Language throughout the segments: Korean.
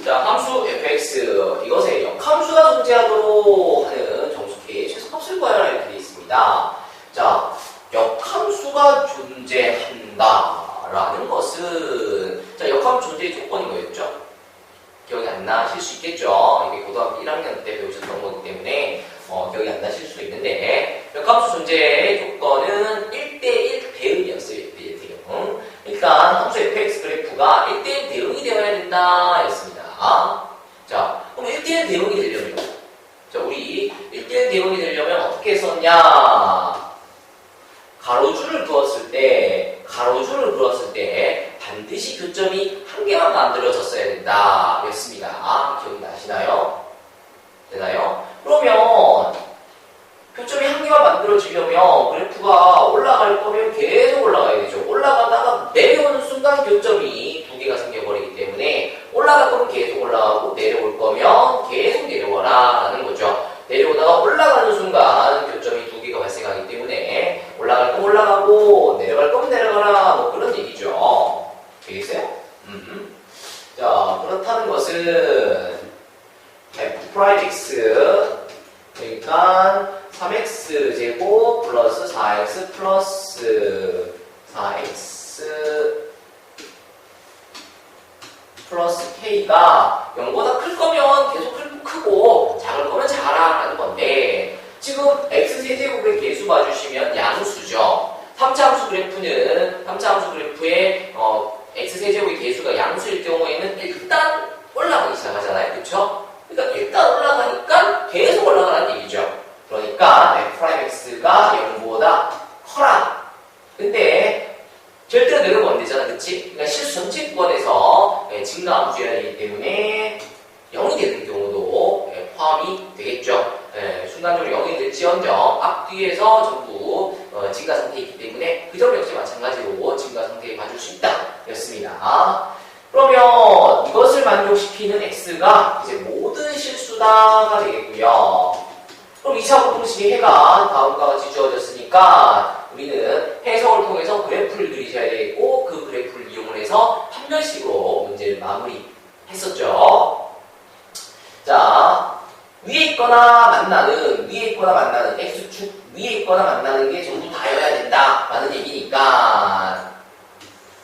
자, 함수 fx 이것에 역함수가 존재하도록 하는 정수 K의 최소값을 구하라 이렇게 되어 있습니다. 자, 역함수가 존재한다라는 것은 자, 역함수 존재의 조건이 뭐였죠? 기억이 안 나실 수 있겠죠. 이게 고등학교 1학년 때 배우셨던 거기 때문에 어, 기억이 안 나실 수 있는데 역함수 존재의 조건은 1대1 대응이었어요. 1대1 대응. 일단 함수 fx 그래프가 1대1 대응이 되어야 된다. 자, 그럼 1대1 대응이 되려면 자, 우리 1대1 대응이 되려면 어떻게 했었냐? 가로줄을 그었을 때, 가로줄을 그었을 때 반드시 교점이 한 개만 만들어졌어야 된다. 였습니다. 기억이 나시나요? 되나요? 그러면 교점이 한 개만 만들어지려면 그래프가 올라갈 거면 계속 올라가야 되죠. 올라가다가 내려오는 순간 교점이 두 개가 생겨버리기 때문에 올라갈 거면 계속 올라가고 내려올 거면 계속 내려와라 라는 거죠. 내려오다가 올라가는 순간 교점이 두 개가 발생하기 때문에 올라갈 거면 올라가고 내려갈 거면 내려가라 뭐 그런 얘기죠. 되겠어요? 음. 자 그렇다는 것은 f x 그러니까 3x 제곱 플러스 4x 플러스 4x 플러스 k가 0보다 클 거면 계속 클, 크고 작을 거면 작아라는 건데 지금 x 세제곱의 개수 봐주시면 양수죠. 3차 함수 그래프는 3차 함수 그래프의 어, x 세제곱의 개수가 양수일 경우에는 일단 올라가기 시작하잖아요. 그렇죠? 그러니까 일단 올라가니까 계속 올라가는 얘기죠. 그러니까 f'x가 0보다 커라. 근데 절대로 내려가면 안 되잖아, 그치? 그러니까 실수 전체 구간에서 예, 증가함수여야 되기 때문에 0이 되는 경우도 예, 포함이 되겠죠. 예, 순간적으로 0이 될지언정 앞뒤에서 전부 어, 증가 상태이기 때문에 그 점 역시 마찬가지로 증가 상태에 봐줄 수 있다. 였습니다. 그러면 이것을 만족시키는 x가 이제 모든 실수다가 되겠고요. 그럼 2차 공통식의 해가 다음과 같이 주어졌으니까 우리는 해석을 통해서 그래프를 그리셔야 되겠고 그 그래프를 이용을 해서 판별식으로 문제를 마무리했었죠. 자, 위에 있거나 만나는 위에 있거나 만나는 x축 위에 있거나 만나는 게 전부 다여야 된다라는 얘기니까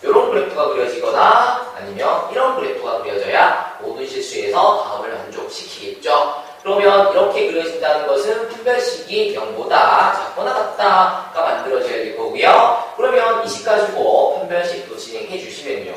이런 그래프가 그려지거나 아니면 이런 그래프가 그려져야 모든 실수에서 다음을 만족시키겠죠. 그러면 이렇게 그려진다는 것은 판별식이 0보다 작거나 같다가 만들어져야 될 거고요. 그러면 이식 가지고 판별식도 진행해 주시면요.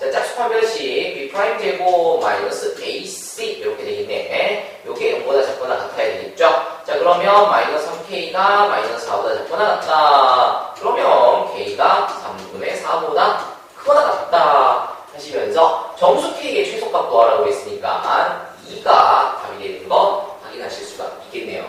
자, 짝수 판별식 b 제곱 마이너스 ac 이렇게 되겠네. 요게 0보다 작거나 같아야 되겠죠. 자, 그러면 마이너스 3k가 마이너스 4보다 작거나 같다. 그러면 k가 3분의 4보다 크거나 같다 하시면서 정수 k의 최소값 구하라고 했으니까 2가 어? 거 확인하실 수가 있겠네요.